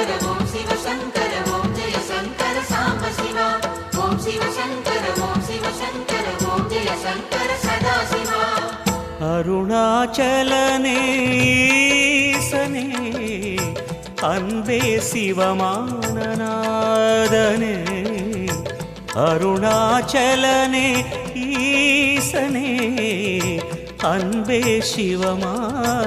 சங்கர ஓம் சிவ சங்கர ஓம் ஜெய சங்கர சாம்ப சிவா. ஓம் சிவ சங்கர ஓம் சிவ சங்கர ஓம் ஜெய சங்கர சதா சிவா. அருணாச்சலனேசனே அன்பே சிவமானநாதனே. அருணாச்சலனே ஈசனே அன்பே சிவமானநாதனே.